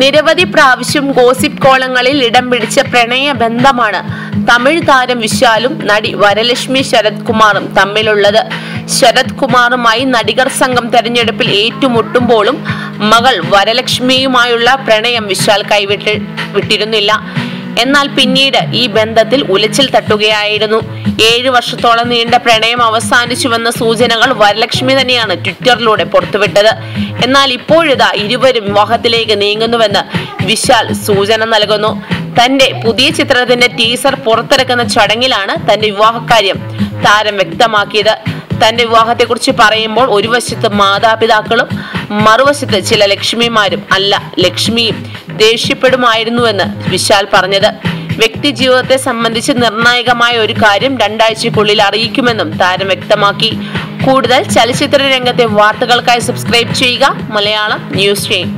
നിരവധി പ്രാവശ്യം ഗോസിപ്പ് കോളങ്ങളിൽ ഇടം പിടിച്ച പ്രണയ ബന്ധമാണ് തമിഴ് താരം വിശാലും നടി വരലക്ഷ്മി ശരത് കുമാറും തമ്മിലുള്ളത്. ശരത് കുമാറുമായി നടികർ സംഘം തെരഞ്ഞെടുപ്പിൽ ഏറ്റുമുട്ടുമ്പോഴും മകൾ വരലക്ഷ്മിയുമായുള്ള പ്രണയം വിശാൽ കൈവിട്ട് വിട്ടിരുന്നില്ല. എന്നാൽ പിന്നീട് ഈ ബന്ധത്തിൽ ഉലച്ചിൽ തട്ടുകയായിരുന്നു. ഏഴു വർഷത്തോളം നീണ്ട പ്രണയം അവസാനിച്ചുവെന്ന സൂചനകൾ വരലക്ഷ്മി തന്നെയാണ് ട്വിറ്ററിലൂടെ പുറത്തുവിട്ടത്. എന്നാൽ ഇപ്പോഴിതാ ഇരുവരും വിവാഹത്തിലേക്ക് നീങ്ങുന്നുവെന്ന് വിശാൽ സൂചന നൽകുന്നു. തന്റെ പുതിയ ചിത്രത്തിന്റെ ടീസർ പുറത്തിറക്കുന്ന ചടങ്ങിലാണ് തന്റെ വിവാഹക്കാര്യം താരം വ്യക്തമാക്കിയത്. തന്റെ വിവാഹത്തെക്കുറിച്ച് പറയുമ്പോൾ ഒരു വശത്ത് മാതാപിതാക്കളും മറുവശത്ത് ചില ലക്ഷ്മിമാരും അല്ല ലക്ഷ്മിയും. ദേഷ്യപ്പെടുമായിരുന്നുവെന്ന് വിശാൽ പറഞ്ഞത്. വ്യക്തി ജീവിതത്തെ സംബന്ധിച്ച് നിർണായകമായ ഒരു കാര്യം രണ്ടാഴ്ചക്കുള്ളിൽ അറിയിക്കുമെന്നും താരം വ്യക്തമാക്കി. കൂടുതൽ ചലച്ചിത്ര രംഗത്തെ വാർത്തകൾക്കായി സബ്സ്ക്രൈബ് ചെയ്യുക. മലയാളം ന്യൂസ് ചെയ്യും